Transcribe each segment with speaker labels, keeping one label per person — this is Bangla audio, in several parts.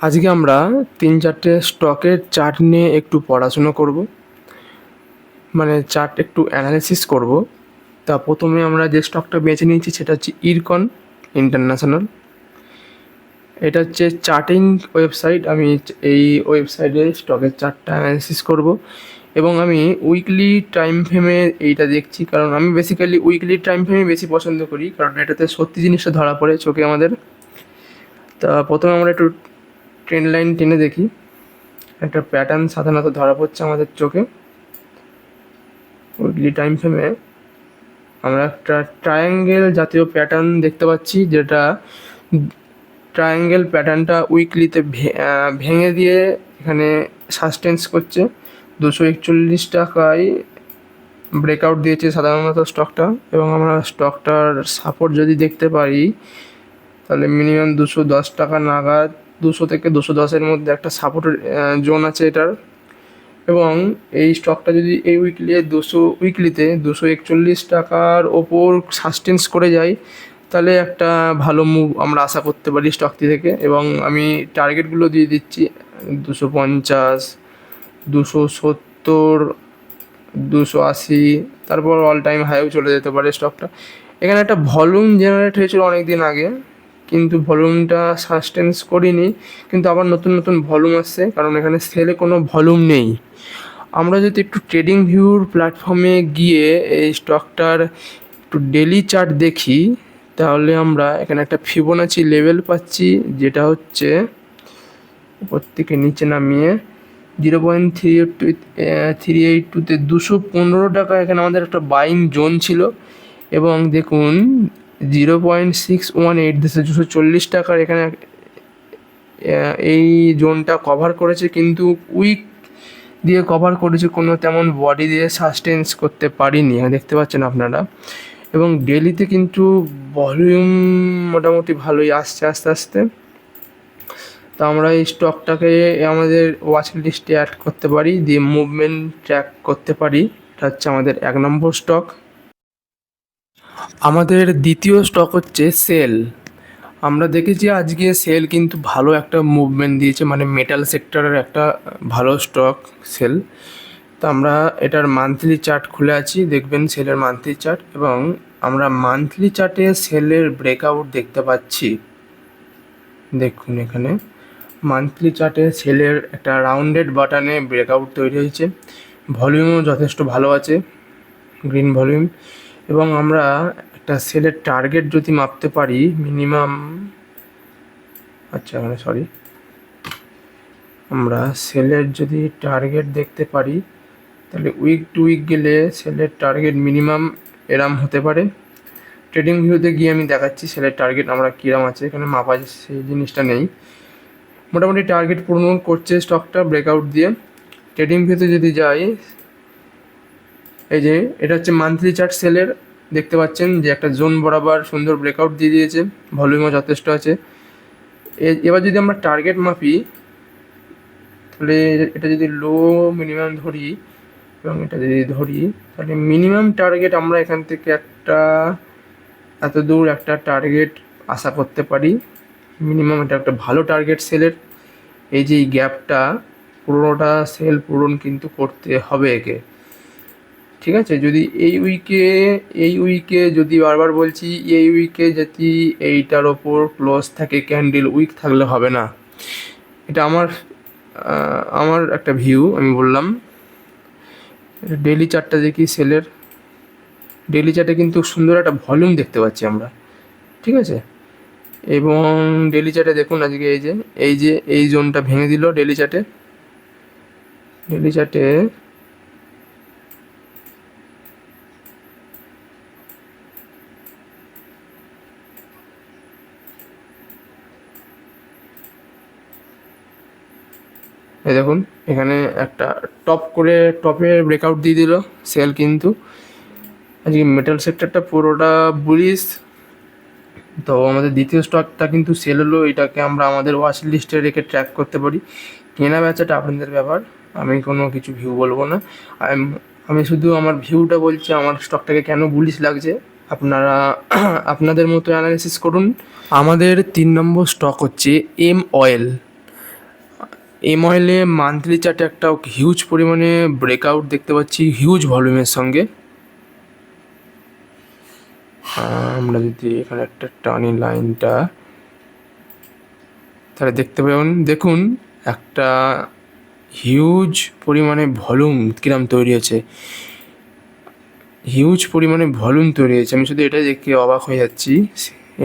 Speaker 1: আজকে আমরা তিন চারটে স্টকের চার্ট নিয়ে একটু পড়াশুনো করব। মানে চার্ট একটু অ্যানালিসিস করব। তা প্রথমে আমরা যে স্টকটা বেছে নিয়েছি সেটা হচ্ছে ইরকন ইন্টারন্যাশনাল। এটা হচ্ছে চার্টিং ওয়েবসাইট। আমি এই ওয়েবসাইটে স্টকের চার্টটা অ্যানালিসিস করব এবং আমি উইকলি টাইম ফ্রেমে এইটা দেখছি। কারণ আমি বেসিক্যালি উইকলি টাইম ফ্রেমে বেশি পছন্দ করি। কারণ এটাতে সত্যি জিনিসটা ধরা পড়ে চোখে আমাদের। তা প্রথমে আমরা একটু ট্রেন লাইন টেনে দেখি। একটা প্যাটার্ন সাধারণত ধরা পড়ছে আমাদের চোখে। উইকলি টাইম ফ্রেমে আমরা একটা ট্রায়াঙ্গেল জাতীয় প্যাটার্ন দেখতে পাচ্ছি, যেটা ট্রায়াঙ্গেল প্যাটার্নটা উইকলিতে ভেঙে দিয়ে এখানে সাসটেন্স করছে। দুশো একচল্লিশ টাকায় ব্রেকআউট দিয়েছে সাধারণত স্টকটা এবং আমরা স্টকটার সাপোর্ট যদি দেখতে পারি, তাহলে মিনিমাম দুশো দশ টাকা নাগাদ দুশো থেকে দুশো দশের মধ্যে একটা সাপোর্ট জোন আছে এটার। এবং এই স্টকটা যদি এই উইকলি দুশো উইকলিতে দুশো একচল্লিশ টাকার ওপর সাস্টেন্স করে যায়, তাহলে একটা ভালো মুভ আমরা আশা করতে পারি স্টকটি থেকে। এবং আমি টার্গেটগুলো দিয়ে দিচ্ছি, দুশো পঞ্চাশ, দুশো সত্তর, দুশো আশি, তারপর অল টাইম হাইও চলে যেতে পারে স্টকটা এখানে একটা ভলিউম জেনারেট হয়েছিল অনেক দিন আগে। কিন্তু ভলিউমটা সাসটেন্স করিনি, কিন্তু আবার নতুন নতুন ভলিউম আসছে, কারণ এখানে সেলে কোনো ভলিউম নেই। আমরা যদি একটু ট্রেডিং ভিউর প্ল্যাটফর্মে গিয়ে এই স্টকটার একটু ডেলি চার্ট দেখি, তাহলে আমরা এখানে একটা ফিবোনাচি লেভেল পাচ্ছি, যেটা হচ্ছে উপর থেকে নিচে নামিয়ে zero point three eight two three eight টুতে দুশো পনেরো টাকা এখানে আমাদের একটা বাইং জোন ছিল। এবং দেখুন zero point six one eight দেশে দুশো চল্লিশ টাকার এখানে এই জোনটা কভার করেছে, কিন্তু উইক দিয়ে কভার করেছে, কোনো তেমন বডি দিয়ে সাস্টেন্স করতে পারিনি দেখতে পাচ্ছেন আপনারা। এবং ডেলিতে কিন্তু ভলিউম মোটামুটি ভালোই আসছে, আস্তে আস্তে। তো আমরা এই স্টকটাকে আমাদের ওয়াচ লিস্টে অ্যাড করতে পারি, দিয়ে মুভমেন্ট ট্র্যাক করতে পারি, এটা হচ্ছে আমাদের এক নম্বর স্টক আমাদের দ্বিতীয় স্টক হচ্ছে সেল আমরা দেখেছি আজকে সেল কিন্তু ভালো একটা মুভমেন্ট দিয়েছে মানে মেটাল সেক্টরের একটা ভালো স্টক সেল তো আমরা এটার মান্থলি চার্ট খুলে আছি, দেখবেন সেলের মান্থলি চার্ট এবং আমরা মান্থলি চার্টে সেলের ব্রেকআউট দেখতে পাচ্ছি। দেখুন এখানে মান্থলি চার্টে সেলের একটা রাউন্ডেড বাটনে ব্রেকআউট তৈরি হয়েছে। ভলিউমও যথেষ্ট ভালো আছে গ্রিন ভলিউম এবং আমরা একটা সেলের টার্গেট যদি মাপতে পারি মিনিমাম আচ্ছা মানে সরি আমরা সেলের যদি টার্গেট দেখতে পারি, তাহলে উইক টু উইক গেলে সেলের টার্গেট মিনিমাম এরাম হতে পারে। ট্রেডিং ভিউতে গিয়ে আমি দেখাচ্ছি সেলের টার্গেট আমরা কীরাম আছে, এখানে মাপা সেই জিনিসটা নেই। মোটামুটি টার্গেট পূরণ করছে স্টকটা ব্রেকআউট দিয়ে। ট্রেডিং ভিউতে যদি যাই এই যে, এটা হচ্ছে মান্থলি চার্ট সেলের দেখতে পাচ্ছেন যে একটা জোন বরাবর সুন্দর ব্রেকআউট দিয়ে দিয়েছে ভলিউমও যথেষ্ট আছে। এবার যদি আমরা টার্গেট মাপি, তাহলে এটা যদি লো মিনিমাম ধরি, এবং এটা যদি ধরি, তাহলে মিনিমাম টার্গেট আমরা এখান থেকে একটা, এত দূর একটা টার্গেট আশা করতে পারি। মিনিমাম এটা একটা ভালো টার্গেট সেলের এই যে এই গ্যাপটা পুরোটা সেল পূরণ কিন্তু করতে হবে একে। ঠিক আছে? যদি এই উইকে এই উইকে যদি বারবার বলছি, এই উইকে যদি এইটার ওপর ক্লোজ থাকে ক্যান্ডেল উইক থাকলে হবে না। এটা আমার আমার একটা ভিউ আমি বললাম। ডেলি চারটা দেখি সেলের ডেলি চার্টে কিন্তু সুন্দর একটা ভলিউম দেখতে পাচ্ছি আমরা। ঠিক আছে? এবং ডেলি চার্টে দেখুন আজকে এই যে এই যে, এই জোনটা ভেঙে দিল ডেলি চার্টে ডেলি চার্টে এই দেখুন, এখানে একটা টপ করে টপের ব্রেকআউট দিয়ে দিল সেল কিন্তু। আজকে মেটাল সেক্টরটা পুরোটা বুলিশ তো আমাদের দ্বিতীয় স্টকটা কিন্তু সেল হলো, এটাকে আমরা আমাদের ওয়াচ লিস্টে রেখে ট্র্যাক করতে পারি। কেনা বেচাটা আপনাদের ব্যাপার, আমি কোনো কিছু ভিউ বলব না। আমি শুধু আমার ভিউটা বলছি, আমার স্টকটাকে কেন বুলিশ লাগছে? আপনারা আপনাদের মতো অ্যানালিসিস করুন। আমাদের তিন নম্বর স্টক হচ্ছে এম অয়েল এম অয়েলে মান্থলি চার্টে একটা হিউজ পরিমাণে ব্রেকআউট দেখতে পাচ্ছি হিউজ ভলিউমের সঙ্গে। আমরা যদি এখানে একটা টানি লাইনটা তাহলে দেখতে পাবেন, দেখুন, একটা হিউজ পরিমাণে ভলিউম কিরম তৈরি হয়েছে। হিউজ পরিমাণে ভলিউম তৈরি হয়েছে। আমি শুধু এটাই দেখে অবাক হয়ে যাচ্ছি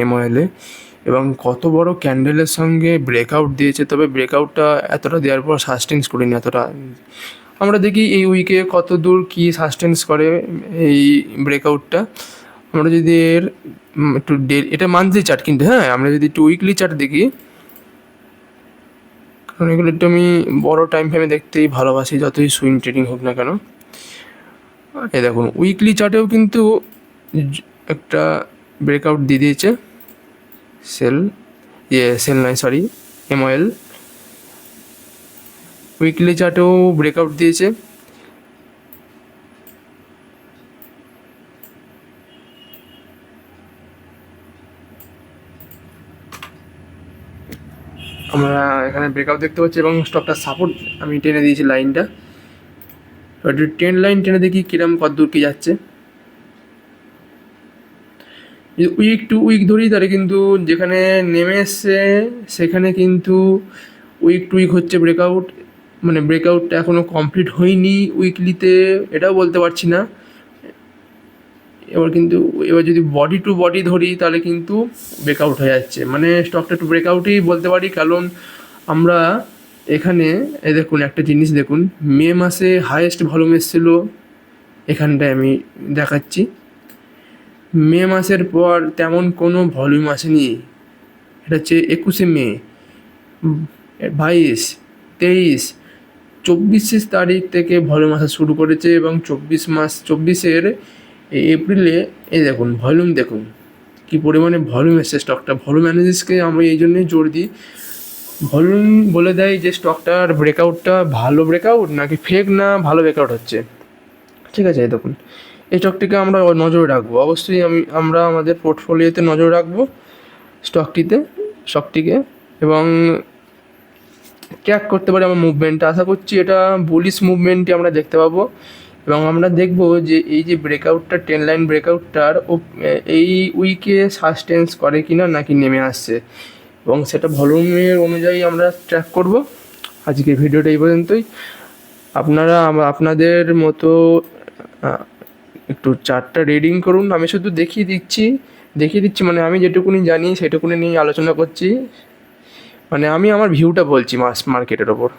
Speaker 1: এম অয়েলে এবং কত বড় ক্যান্ডেলের সঙ্গে ব্রেকআউট দিয়েছে, তবে ব্রেকআউটটা এতটা দেওয়ার পর সাস্টেন্স করিনি এতটা। আমরা দেখি এই উইকে কত দূর কী সাস্টেন্স করে এই ব্রেকআউটটা আমরা যদি এর একটু এটা মান্থলি চার্ট কিন্তু হ্যাঁ? আমরা যদি একটু উইকলি চার্ট দেখি, কারণ এগুলো একটু আমি বড়ো টাইম ফ্রেমে দেখতেই ভালোবাসি, যতই সুইং ট্রেডিং হোক না কেন। এই দেখুন উইকলি চার্টেও কিন্তু একটা ব্রেকআউট দিয়ে দিয়েছে। সেল ইয়ে সেল নয় সরি এমওএল উইকলি চার্টেও ব্রেকআউট দিয়েছে। আমরা এখানে ব্রেকআউট দেখতে পাচ্ছি এবং স্টকটা সাপোর্ট আমি টেনে দিয়েছি লাইনটা টেন লাইন টেনে দেখি কিরম কত দূর কি যাচ্ছে। উইক টু উইক ধরি তাহলে কিন্তু যেখানে নেমে এসছে, সেখানে কিন্তু উইক টু উইক হচ্ছে ব্রেকআউট মানে ব্রেকআউটটা এখনও কমপ্লিট হয়নি উইকলিতে এটাও বলতে পারছি না। এবার কিন্তু, এবার যদি বডি টু বডি ধরি, তাহলে কিন্তু ব্রেকআউট হয়ে যাচ্ছে। মানে স্টকটা একটু ব্রেকআউটই বলতে পারি, কারণ আমরা এখানে, এই দেখুন, একটা জিনিস দেখুন। মে মাসে হায়েস্ট ভলিউম এসেছিল, এখানটায় আমি দেখাচ্ছি। মে মাসের পর তেমন কোনো ভলিউম আসেনি। এটা হচ্ছে একুশে মে। বাইশ, তেইশ, চব্বিশে তারিখ থেকে ভলিউম আসা শুরু করেছে এবং চব্বিশ মাস, চব্বিশের এপ্রিলে, এই দেখুন ভলিউম দেখুন, কি পরিমাণে ভলিউম এসছে স্টকটা ভলিউম অ্যানালিসিসকে আমি এই জন্যই জোর দিই। ভলিউম বলে দেয় যে স্টকটার ব্রেকআউটটা ভালো ব্রেকআউট নাকি ফেক না ভালো ব্রেকআউট হচ্ছে। ঠিক আছে দেখুন। এই স্টকটিকে আমরা নজরে রাখব। অবশ্যই আমি, আমরা আমাদের পোর্টফোলিওতে নজর রাখব স্টকটিতে স্টকটিকে এবং ট্র্যাক করতে পারি আমার মুভমেন্টটা আশা করছি এটা বুলিশ মুভমেন্টই আমরা দেখতে পাবো, এবং আমরা দেখব যে এই যে ব্রেকআউটটা টেন লাইন ব্রেকআউটটার এই উইকে সাস্টেন্স করে কি না নাকি নেমে আসছে। এবং সেটা ভলিউমের অনুযায়ী আমরা ট্র্যাক করব। আজকের ভিডিওটা এই পর্যন্তই। আপনারা, আপনাদের মতো একটু চারটা রিডিং করুন। আমি শুধু দেখিয়ে দিচ্ছি দেখিয়ে দিচ্ছি মানে আমি যেটুকুনি জানি সেটুকুনি নিয়ে আলোচনা করছি। মানে আমি আমার ভিউটা বলছি মাস মার্কেটের ওপর।